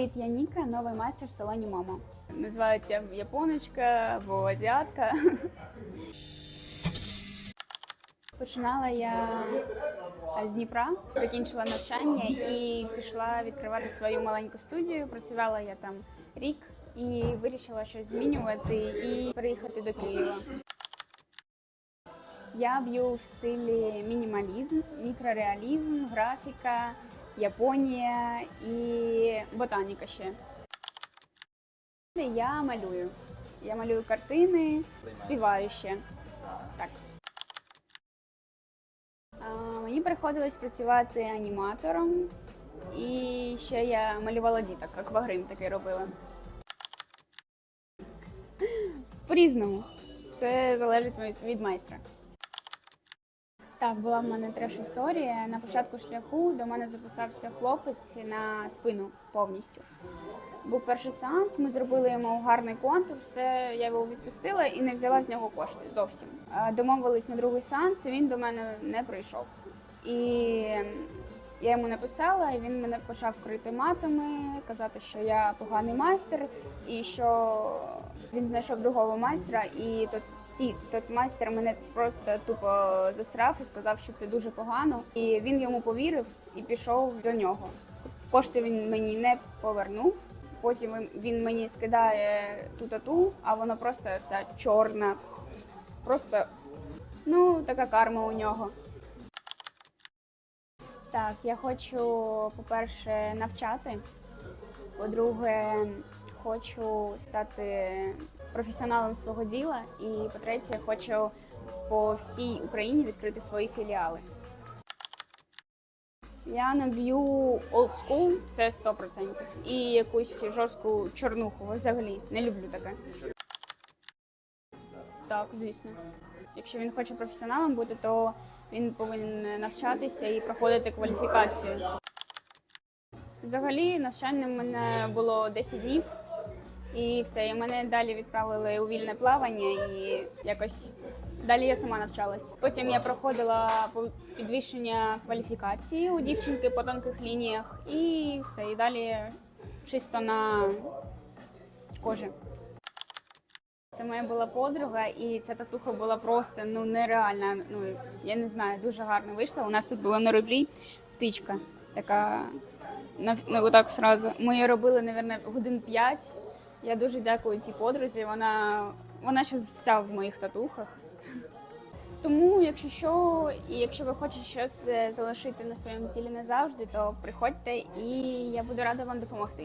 Привіт, я Ніка, новий майстер в салоні Момо. Називають я японочка або азіатка. Починала я з Дніпра, закінчила навчання і пішла відкривати свою маленьку студію. Працювала я там рік і вирішила щось змінювати і переїхати до Києва. Я б'ю в стилі мінімалізм, мікрореалізм, графіка, Японія і ботаніка ще. Я малюю. Я малюю картини, співаю ще. Так. А, Мені приходилось працювати аніматором, і ще я малювала діток, аквагрим такий робила. По-різному. Це залежить від- від майстра. Так, була в мене треш історія. На початку шляху до мене записався хлопець на спину повністю. Був перший сеанс, ми зробили йому гарний контур, все, я його відпустила і не взяла з нього кошти зовсім. Домовились на другий сеанс, і він до мене не прийшов. І я йому написала, і він мене почав крити матами, казати, що я поганий майстер, і що він знайшов другого майстра, і тот, ті, тот майстер мене просто тупо засрав і сказав, що це дуже погано. І він йому повірив і пішов до нього. Кошти він мені не повернув. Потім він- мені скидає ту тату, а воно просто вся чорна. Просто ну така карма у нього. Так, я хочу, по-перше, навчати. По-друге, хочу стати професіоналом свого діла. І по-третє, хочу по всій Україні відкрити свої філіали. Я наб'ю old school, це 100%. І якусь жорстку чорнуху взагалі. Не люблю таке. Так, звісно. Якщо він хоче професіоналом бути, то він повинен навчатися і проходити кваліфікацію. Взагалі, навчання в мене було 10 днів, і все, і мене далі відправили у вільне плавання, і якось далі я сама навчалась. Потім я проходила підвищення кваліфікації у дівчинки по тонких лініях, і все, і далі чисто на кожі. Це моя була подруга, і ця татуха була просто ну нереальна. Ну я не знаю, дуже гарно вийшла. У нас тут була на ребрі птичка, така ну, отак сразу. Ми її робили, мабуть, годин п'ять. Я дуже дякую цій подрузі. Вона вона ще вся в моїх татухах. Тому, якщо що, і якщо ви хочете щось е, залишити на своєму тілі назавжди, то приходьте і я буду рада вам допомогти.